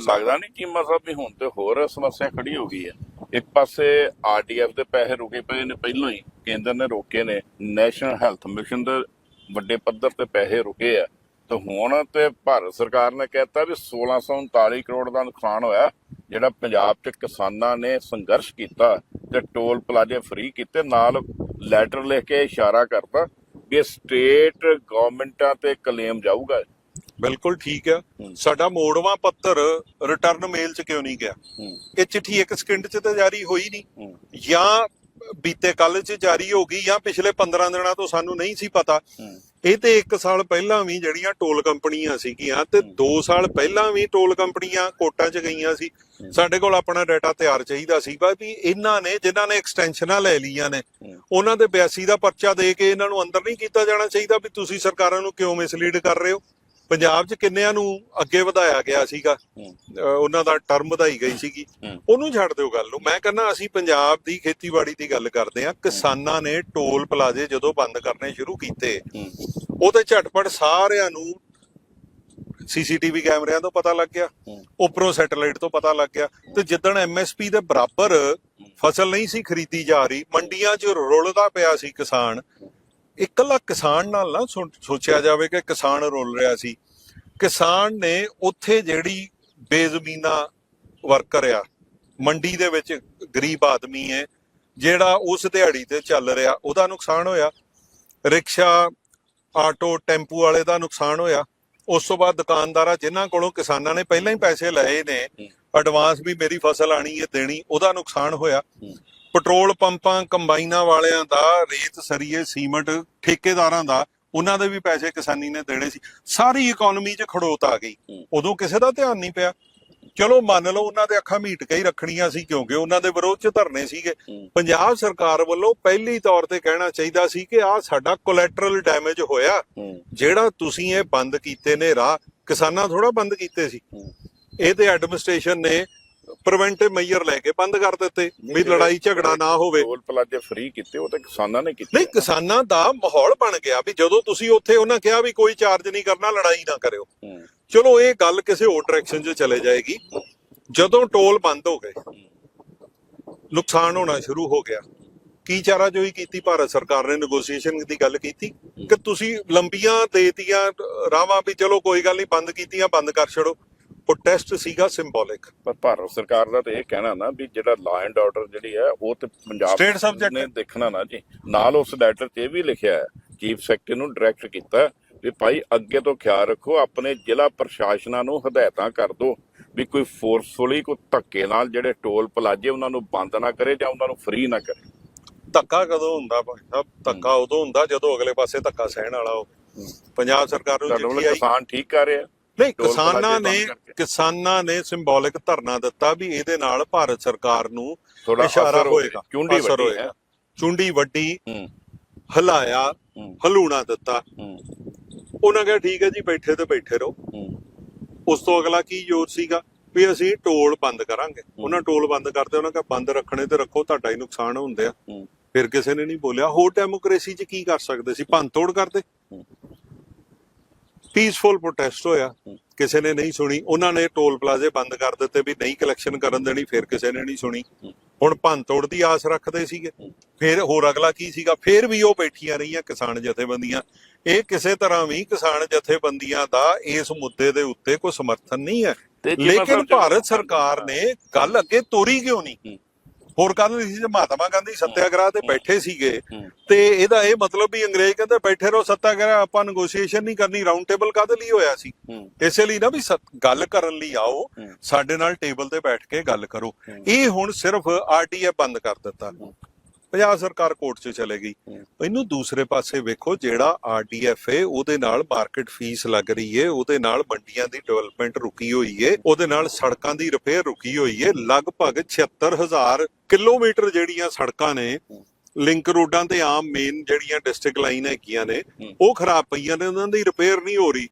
ਲੱਗਦਾ ਨਹੀਂ ਚੀਮਾ ਸਾਹਿਬ ਵੀ ਹੁਣ ਤੇ ਹੋਰ ਸਮੱਸਿਆ ਖੜੀ ਹੋ ਗਈ ਹੈ। ਇੱਕ ਪਾਸੇ ਆਰਡੀਐਫ ਦੇ ਪੈਸੇ ਰੁਕੇ ਪਏ ਨੇ ਪਹਿਲਾਂ ਹੀ, ਕੇਂਦਰ ਨੇ ਰੋਕੇ ਨੇ, ਨੈਸ਼ਨਲ ਹੈਲਥ ਮਿਸ਼ਨ ਦੇ ਵੱਡੇ ਪੱਧਰ ਤੇ ਪੈਸੇ ਰੁਕੇ ਆ। ਤੇ ਹੁਣ ਤੇ ਭਾਰਤ ਸਰਕਾਰ ਨੇ ਕਹਿਤਾ ਵੀ 1639 ਕਰੋੜ ਦਾ ਨੁਕਸਾਨ ਹੋਇਆ, ਜਿਹੜਾ ਪੰਜਾਬ 'ਚ ਕਿਸਾਨਾਂ ਨੇ ਸੰਘਰਸ਼ ਕੀਤਾ ਤੇ ਟੋਲ ਪਲਾਜ਼ੇ ਫ੍ਰੀ ਕੀਤੇ, ਨਾਲ ਲੈਟਰ ਲਿਖ ਕੇ ਇਸ਼ਾਰਾ ਕਰਤਾ ਕਿ ਸਟੇਟ ਗਵਰਨਮੈਂਟਾਂ ਤੇ ਕਲੇਮ ਜਾਊਗਾ। ਬਿਲਕੁਲ ਠੀਕ ਆ ਹੂੰ। ਸਾਡਾ ਮੋੜਵਾ ਪੱਤਰ ਰਿਟਰਨ ਮੇਲ ਚ ਕਿਉਂ ਨਹੀਂ ਗਿਆ? ਇਹ ਚਿੱਠੀ ਇੱਕ ਸਕਿੰਟ ਚ ਤਾਂ ਜਾਰੀ ਹੋਈ ਨਹੀਂ। ਜਾਂ ਬੀਤੇ ਕੱਲ ਚ ਜਾਰੀ ਹੋ ਗਈ ਜਾਂ ਪਿਛਲੇ 15 ਦਿਨਾਂ ਤੋਂ ਸਾਨੂੰ ਨਹੀਂ ਸੀ ਪਤਾ। ਇਹ ਤੇ 1 ਸਾਲ ਪਹਿਲਾਂ ਵੀ ਜਿਹੜੀਆਂ ਟੋਲ ਕੰਪਨੀਆਂ ਸੀਗੀਆਂ ਤੇ 2 ਸਾਲ ਪਹਿਲਾਂ ਵੀ ਟੋਲ ਕੰਪਨੀਆਂ ਕੋਟਾਂ 'ਚ ਗਈਆਂ ਸੀ। ਸਾਡੇ ਕੋਲ ਆਪਣਾ ਡਾਟਾ ਤਿਆਰ ਚਾਹੀਦਾ ਸੀ। ਵੀ ਇਹਨਾਂ ਨੇ ਜਿਨ੍ਹਾਂ ਨੇ ਐਕਸਟੈਂਸ਼ਨਾਂ ਲੈ ਲਈਆਂ ਨੇ। ਉਹਨਾਂ ਦੇ 82 ਦਾ ਪਰਚਾ ਦੇ ਕੇ ਇਹਨਾਂ ਨੂੰ ਅੰਦਰ ਨਹੀਂ ਕੀਤਾ ਜਾਣਾ ਚਾਹੀਦਾ ਵੀ ਤੁਸੀਂ ਸਰਕਾਰਾਂ ਨੂੰ ਕਿਉਂ ਮਿਸਲੀਡ ਕਰ ਰਹੇ ਹੋ? ਪੰਜਾਬ 'ਚ ਕਿੰਨਿਆਂ ਨੂੰ ਅੱਗੇ ਵਧਾਇਆ ਗਿਆ ਸੀਗਾ? ਉਹਨਾਂ ਦਾ ਟਰਮ ਵਧਾਈ ਗਈ ਸੀਗੀ। ਉਹਨੂੰ ਛੱਡ ਦਿਓ ਗੱਲ ਨੂੰ। ਮੈਂ ਕਹਿੰਦਾ ਅਸੀਂ ਪੰਜਾਬ ਦੀ ਖੇਤੀਬਾੜੀ ਦੀ ਗੱਲ ਕਰਦੇ ਆ ਕਿਸਾਨਾਂ ਨੇ ਟੋਲ ਪਲਾਜ਼ੇ ਜਦੋਂ ਬੰਦ ਕਰਨੇ ਸ਼ੁਰੂ ਕੀਤੇ ਉਹ ਤੇ ਝਟਪਟ ਸਾਰਿਆਂ ਨੂੰ ਸੀਸੀਟੀਵੀ ਕੈਮਰਿਆਂ ਤੋਂ ਪਤਾ ਲੱਗ ਗਿਆ। ਉੱਪਰੋਂ ਸੈਟੇਲਾਈਟ ਤੋਂ ਪਤਾ ਲੱਗ ਗਿਆ। ਤੇ ਜਿੱਦਣ ਐਮਐਸਪੀ ਦੇ ਬਰਾਬਰ ਫਸਲ ਨਹੀਂ ਸੀ ਖਰੀਦੀ ਜਾ ਰਹੀ ਮੰਡੀਆਂ 'ਚ ਰੁਲਦਾ ਪਿਆ ਸੀ ਕਿਸਾਨ। ਇਕੱਲਾ ਕਿਸਾਨ ਨਾਲ ਨਾ ਸੋਚਿਆ ਜਾਵੇ ਕਿ ਕਿਸਾਨ ਰੁਲ ਰਿਹਾ ਸੀ। ਕਿਸਾਨ ਨੇ ਉੱਥੇ ਜਿਹੜੀ ਬੇਜ਼ਮੀਨਾ ਵਰਕਰ ਆ ਮੰਡੀ ਦੇ ਵਿੱਚ ਗਰੀਬ ਆਦਮੀ ਹੈ ਜਿਹੜਾ ਉਸ ਦਿਹਾੜੀ ਤੇ ਚੱਲ ਰਿਹਾ ਉਹਦਾ ਨੁਕਸਾਨ ਹੋਇਆ। ਰਿਕਸ਼ਾ ਆਟੋ ਟੈਂਪੂ ਵਾਲੇ ਦਾ ਨੁਕਸਾਨ ਹੋਇਆ। ਉਸ ਤੋਂ ਬਾਅਦ ਦੁਕਾਨਦਾਰਾਂ ਜਿਨ੍ਹਾਂ ਕੋਲੋਂ ਕਿਸਾਨਾਂ ਨੇ ਪਹਿਲਾਂ ਹੀ ਪੈਸੇ ਲਏ ਨੇ ਐਡਵਾਂਸ ਵੀ ਮੇਰੀ ਫਸਲ ਆਣੀ ਹੈ ਦੇਣੀ ਉਹਦਾ ਨੁਕਸਾਨ ਹੋਇਆ। ਪੈਟਰੋਲ ਪੰਪਾਂ ਕੰਬਾਈਨਾਂ ਵਾਲਿਆਂ ਦਾ ਰੇਤ ਸਰੀਏ ਸੀਮਟ ਠੇਕੇਦਾਰਾਂ ਦਾ ਉਹਨਾਂ ਦੇ ਵੀ ਪੈਸੇ ਕਿਸਾਨੀ ਨੇ ਦੇਣੇ ਸੀ। ਸਾਰੀ ਇਕਨੋਮੀ 'ਚ ਖੜੋਤ ਆ ਗਈ। ਉਦੋਂ ਕਿਸੇ ਦਾ ਧਿਆਨ ਨਹੀਂ ਪਿਆ। ਚਲੋ ਮੰਨ ਲਓ ਉਹਨਾਂ ਦੇ ਅੱਖਾਂ ਮੀਟ ਕੇ ਹੀ ਰੱਖਣੀਆਂ ਸੀ ਕਿਉਂਕਿ ਉਹਨਾਂ ਦੇ ਵਿਰੋਧ 'ਚ ਧਰਨੇ ਸੀਗੇ। ਪੰਜਾਬ ਸਰਕਾਰ ਵੱਲੋਂ ਪਹਿਲੀ ਤੌਰ ਤੇ ਕਹਿਣਾ ਚਾਹੀਦਾ ਸੀ ਕਿ ਆਹ ਸਾਡਾ ਕੋਲੈਟਰਲ ਡੈਮੇਜ ਹੋਇਆ। ਜਿਹੜਾ ਤੁਸੀਂ ਇਹ ਬੰਦ ਕੀਤੇ ਨੇ ਰਾਹ ਕਿਸਾਨਾਂ ਥੋੜਾ ਬੰਦ ਕੀਤੇ ਸੀ। ਇਹ ਤੇ ਐਡਮਿਨਿਸਟ੍ਰੇਸ਼ਨ ਨੇ ਪ੍ਰੀਵੈਂਟਿਵ ਮੈਜਰ ਲੈ ਕੇ ਬੰਦ ਕਰ ਦਿੱਤੇ ਵੀ ਲੜਾਈ ਝਗੜਾ ਨਾ ਹੋਵੇ। ਟੋਲ ਪਲਾਜ਼ੇ ਫ੍ਰੀ ਕੀਤੇ ਉਹ ਤਾਂ ਕਿਸਾਨਾਂ ਨੇ ਕੀਤੇ ਨਹੀਂ ਕਿਸਾਨਾਂ ਦਾ ਮਾਹੌਲ ਬਣ ਗਿਆ ਵੀ ਜਦੋਂ ਤੁਸੀਂ ਉੱਥੇ ਉਹਨਾਂ ਕਿਹਾ ਵੀ ਕੋਈ ਚਾਰਜ ਨਹੀਂ ਕਰਨਾ ਲੜਾਈ ਨਾ ਕਰਿਓ। ਚਲੋ ਇਹ ਗੱਲ ਕਿਸੇ ਹੋਰ ਡਾਇਰੈਕਸ਼ਨ 'ਚ ਚਲੇ ਜਾਏਗੀ। ਜਦੋਂ ਟੋਲ ਬੰਦ ਹੋ ਗਏ ਨੁਕਸਾਨ ਹੋਣਾ ਸ਼ੁਰੂ ਹੋ ਗਿਆ। ਕੀ ਚਾਰਾ ਜੋਈ ਕੀਤੀ? ਭਾਰਤ ਸਰਕਾਰ ਨੇ ਨੈਗੋਸੀਏਸ਼ਨ ਦੀ ਗੱਲ ਕੀਤੀ ਕਿ ਤੁਸੀਂ ਲੰਬੀਆਂ ਦੇਤੀਆਂ ਰਾਵਾਂ ਵੀ ਚਲੋ ਕੋਈ ਗੱਲ ਨਹੀਂ ਬੰਦ ਕੀਤੀਆਂ ਬੰਦ ਕਰ ਛੜੋ ਪ੍ਰੋਟੈਸਟ ਸੀਗਾ ਸਿੰਬੋਲਿਕ ਪਰ ਭਾਰਤ ਸਰਕਾਰ ਦਾ ਤੇ ਇਹ ਕਹਿਣਾ ਨਾ ਵੀ ਜਿਹੜਾ ਲਾ ਐਂਡ ਆਰਡਰ ਜਿਹੜੀ ਹੈ ਉਹ ਤੇ ਪੰਜਾਬ State subject ਨੇ। ਦੇਖਣਾ ਨਾ ਜੀ। ਨਾਲ ਉਸ ਲੈਟਰ 'ਚ ਇਹ ਵੀ ਲਿਖਿਆ ਹੈ ਚੀਫ ਸੈਕਟਰੀ ਨੂੰ ਡਾਇਰੈਕਟ ਕੀਤਾ ਵੀ ਭਾਈ ਅੱਗੇ ਤੋਂ ਖਿਆਲ ਰੱਖੋ ਆਪਣੇ ਜ਼ਿਲ੍ਹਾ ਪ੍ਰਸ਼ਾਸਨਾਂ ਨੂੰ ਹਦਾਇਤਾਂ ਕਰ ਦਿਓ ਵੀ ਕੋਈ ਫੋਰਸਫੁਲੀ ਕੋਈ ਧੱਕੇ ਨਾਲ ਜਿਹੜੇ ਟੋਲ ਪਲਾਜ਼ੇ ਉਹਨਾਂ ਨੂੰ ਬੰਦ ਨਾ ਕਰੇ ਜਾਂ ਉਹਨਾਂ ਨੂੰ ਫ੍ਰੀ ਨਾ ਕਰੇ। ਧੱਕਾ ਕਦੋਂ ਹੁੰਦਾ ਭਾਈ ਸਾਹਿਬ? ਧੱਕਾ ਉਦੋਂ ਹੁੰਦਾ ਜਦੋਂ ਅਗਲੇ ਪਾਸੇ ਧੱਕਾ ਸਹਿਣ ਵਾਲਾ ਹੋਵੇ। ਪੰਜਾਬ ਸਰਕਾਰ ਨੂੰ ਆਈ। ਕਿਸਾਨ ਠੀਕ ਕਰ ਰਿਹਾ? ਨਹੀਂ ਕਿਸਾਨਾਂ ਨੇ। ਕਿਸਾਨਾਂ ਨੇ ਸਿੰਬੋਲਿਕ ਧਰਨਾ ਦਿੱਤਾ ਵੀ ਇਹਦੇ ਨਾਲ ਭਾਰਤ ਸਰਕਾਰ ਨੂੰ ਥੋੜਾ ਇਸ਼ਾਰਾ ਹੋਏਗਾ ਚੁੰਡੀ ਵੱਡੀ ਚੁੰਡੀ ਵੱਡੀ ਹਲਾਇਆ ਹਲੂਣਾ ਦਿੱਤਾ। ਉਹਨਾਂ ਕਿਹਾ ਠੀਕ ਹੈ ਜੀ ਬੈਠੇ ਤੇ ਬੈਠੇ ਰਹੋ। ਉਸ ਤੋਂ ਅਗਲਾ ਕੀ ਜ਼ੋਰ ਸੀਗਾ? ਵੀ ਅਸੀਂ ਟੋਲ ਬੰਦ ਕਰਾਂਗੇ। ਉਹਨਾਂ ਟੋਲ ਬੰਦ ਕਰਦੇ ਉਹਨਾਂ ਕਿਹਾ ਬੰਦ ਰੱਖਣੇ ਤੇ ਰੱਖੋ ਤੁਹਾਡਾ ਹੀ ਨੁਕਸਾਨ ਹੁੰਦੇ ਆ। ਫਿਰ ਕਿਸੇ ਨੇ ਨਹੀਂ ਬੋਲਿਆ। ਹੋਰ ਡੈਮੋਕ੍ਰੇਸੀ 'ਚ ਕੀ ਕਰ ਸਕਦੇ ਸੀ? ਭੰਨ ਤੋੜ ਕਰਦੇ। ਪੀਸਫੁਲ ਪ੍ਰੋਟੈਸਟ ਹੋਇਆ। ਕਿਸੇ ਨੇ ਨਹੀਂ ਸੁਣੀ। ਉਹਨਾਂ ਨੇ ਟੋਲ ਪਲਾਜ਼ੇ ਬੰਦ ਕਰ ਦਿੱਤੇ ਵੀ ਨਹੀਂ ਕਲੈਕਸ਼ਨ ਕਰਨ ਦੇਣੀ ਫਿਰ ਕਿਸੇ ਨੇ ਨਹੀਂ ਸੁਣੀ। ਹੁਣ ਭੰਨ ਤੋੜ ਦੀ ਆਸ ਰੱਖਦੇ ਸੀਗੇ। ਫਿਰ ਹੋਰ ਅਗਲਾ ਕੀ ਸੀਗਾ? ਫਿਰ ਵੀ ਉਹ ਬੈਠੀਆਂ ਰਹੀਆਂ ਕਿਸਾਨ ਜਥੇਬੰਦੀਆਂ। ਇਹ ਕਿਸੇ ਤਰ੍ਹਾਂ ਵੀ ਕਿਸਾਨ ਜਥੇਬੰਦੀਆਂ ਦਾ ਇਸ ਮੁੱਦੇ ਦੇ ਉੱਤੇ ਕੋਈ ਸਮਰਥਨ ਨਹੀਂ ਹੈ। ਲੇਕਿਨ ਭਾਰਤ ਸਰਕਾਰ ਨੇ ਗੱਲ ਅੱਗੇ ਤੋਰੀ ਕਿਉਂ ਨਹੀਂ। ਹੋਰ ਕੱਲ ਨਹੀਂ ਸੀ ਜੇ ਮਹਾਤਮਾ ਗਾਂਧੀ ਸੱਤਿਆਗ੍ਰਹਿ ਤੇ ਬੈਠੇ ਸੀਗੇ। ਤੇ ਇਹਦਾ ਇਹ ਮਤਲਬ ਵੀ ਅੰਗਰੇਜ਼ ਕਹਿੰਦੇ ਬੈਠੇ ਰਹੋ ਸੱਤਿਆਗ੍ਰਹਿ ਆਪਾਂ ਨੈਗੋਸ਼ੀਏਸ਼ਨ ਨਹੀਂ ਕਰਨੀ ਰਾਉਂਡ ਟੇਬਲ ਕਾਦੇ ਲਈ ਹੋਇਆ ਸੀ ਇਸੇ ਲਈ ਨਾ ਵੀ ਗੱਲ ਕਰਨ ਲਈ ਆਓ। ਸਾਡੇ ਨਾਲ ਟੇਬਲ ਤੇ ਬੈਠ ਕੇ ਗੱਲ ਕਰੋ। ਇਹ ਹੁਣ ਸਿਰਫ ਆਰਟੀਏ ਬੰਦ ਕਰ ਦਿੱਤਾ। ਪੰਜਾਬ ਸਰਕਾਰ ਕੋਰਟ 'ਚ ਚਲੇ ਗਈ। ਇਹਨੂੰ ਦੂਸਰੇ ਪਾਸੇ ਵੇਖੋ ਜਿਹੜਾ ਆਰਡੀਐਫ ਹੈ ਉਹਦੇ ਨਾਲ ਮਾਰਕੀਟ ਫੀਸ ਲੱਗ ਰਹੀ ਹੈ ਉਹਦੇ ਨਾਲ ਮੰਡੀਆਂ ਦੀ ਡਿਵੈਲਪਮੈਂਟ ਰੁਕੀ ਹੋਈ ਹੈ ਉਹਦੇ ਨਾਲ ਸੜਕਾਂ ਦੀ ਰਿਪੇਅਰ ਰੁਕੀ ਹੋਈ ਹੈ ਲਗਭਗ 76000 ਕਿਲੋਮੀਟਰ ਜਿਹੜੀਆਂ ਸੜਕਾਂ ਨੇ ਲਿੰਕ ਰੋਡਾਂ ਤੇ ਆਮ ਮੇਨ ਜਿਹੜੀਆਂ ਡਿਸਟ੍ਰਿਕਟ ਲਾਈਨ ਹੈਗੀਆਂ ਨੇ। ਉਹ ਖਰਾਬ ਪਈਆਂ ਨੇ ਉਹਨਾਂ ਦੀ ਰਿਪੇਅਰ ਨਹੀਂ ਹੋ ਰਹੀ